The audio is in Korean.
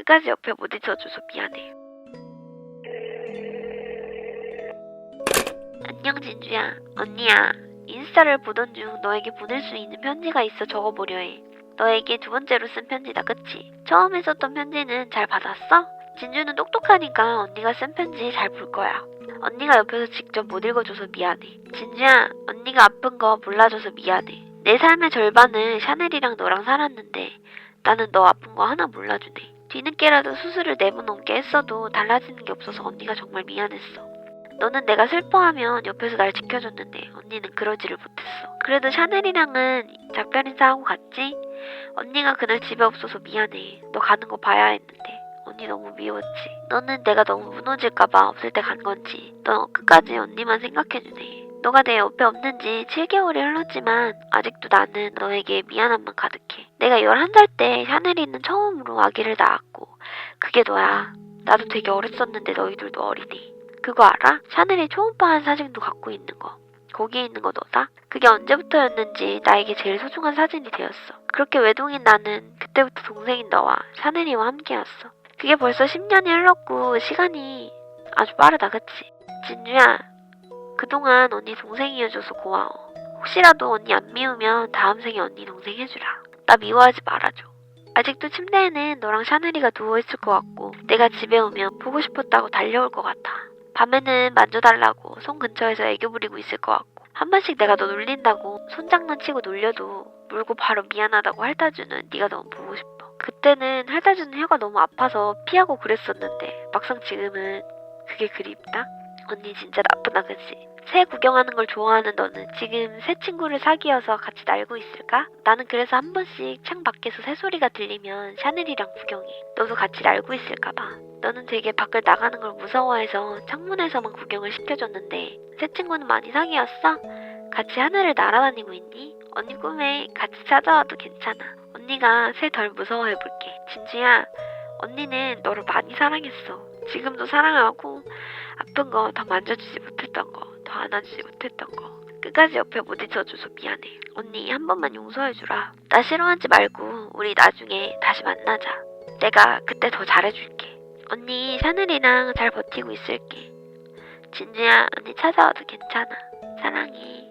끝까지 옆에 못 있어줘서 미안해. 안녕 진주야. 언니야. 인스타를 보던 중 너에게 보낼 수 있는 편지가 있어 적어보려 해. 너에게 두 번째로 쓴 편지다, 그치? 처음에 썼던 편지는 잘 받았어? 진주는 똑똑하니까 언니가 쓴 편지 잘 볼 거야. 언니가 옆에서 직접 못 읽어줘서 미안해. 진주야, 언니가 아픈 거 몰라줘서 미안해. 내 삶의 절반을 샤넬이랑 너랑 살았는데 나는 너 아픈 거 하나 몰라주네. 뒤늦게라도 수술을 네번 넘게 했어도 달라지는 게 없어서 언니가 정말 미안했어. 너는 내가 슬퍼하면 옆에서 날 지켜줬는데 언니는 그러지를 못했어. 그래도 샤넬이랑은 작별 인사하고 갔지? 언니가 그날 집에 없어서 미안해. 너 가는 거 봐야 했는데. 언니 너무 미웠지. 너는 내가 너무 무너질까봐 없을 때 간 건지. 너 끝까지 언니만 생각해주네. 너가 내 옆에 없는지 7개월이 흘렀지만 아직도 나는 너에게 미안함만 가득해. 내가 11살 때 샤넬이는 처음으로 아기를 낳았고 그게 너야. 나도 되게 어렸었는데 너희들도 어리네. 그거 알아? 샤넬이 초음파한 사진도 갖고 있는 거. 거기에 있는 거 너다? 그게 언제부터였는지 나에게 제일 소중한 사진이 되었어. 그렇게 외동인 나는 그때부터 동생인 너와 샤넬이와 함께였어. 그게 벌써 10년이 흘렀고 시간이 아주 빠르다 그치? 진주야 그동안 언니 동생이어줘서 고마워. 혹시라도 언니 안 미우면 다음 생에 언니 동생 해주라. 나 미워하지 말아줘. 아직도 침대에는 너랑 샤넬이가 누워있을 것 같고 내가 집에 오면 보고 싶었다고 달려올 것 같아. 밤에는 만져달라고 손 근처에서 애교 부리고 있을 것 같고 한 번씩 내가 너 놀린다고 손장난치고 놀려도 물고 바로 미안하다고 핥아주는 네가 너무 보고 싶어. 그때는 핥아주는 혀가 너무 아파서 피하고 그랬었는데 막상 지금은 그게 그립다? 언니 진짜 나쁘다 그지? 새 구경하는 걸 좋아하는 너는 지금 새 친구를 사귀어서 같이 날고 있을까? 나는 그래서 한 번씩 창 밖에서 새 소리가 들리면 샤넬이랑 구경해. 너도 같이 날고 있을까봐. 너는 되게 밖을 나가는 걸 무서워해서 창문에서만 구경을 시켜줬는데 새 친구는 많이 사귀었어? 같이 하늘을 날아다니고 있니? 언니 꿈에 같이 찾아와도 괜찮아. 언니가 새 덜 무서워해볼게. 진주야, 언니는 너를 많이 사랑했어. 지금도 사랑하고 아픈 거 더 만져주지 못했던 거, 더 안아주지 못했던 거. 끝까지 옆에 못 있어줘서 미안해. 언니 한 번만 용서해주라. 나 싫어하지 말고 우리 나중에 다시 만나자. 내가 그때 더 잘해줄게. 언니 샤넬이랑 잘 버티고 있을게. 진주야, 언니 찾아와도 괜찮아. 사랑해.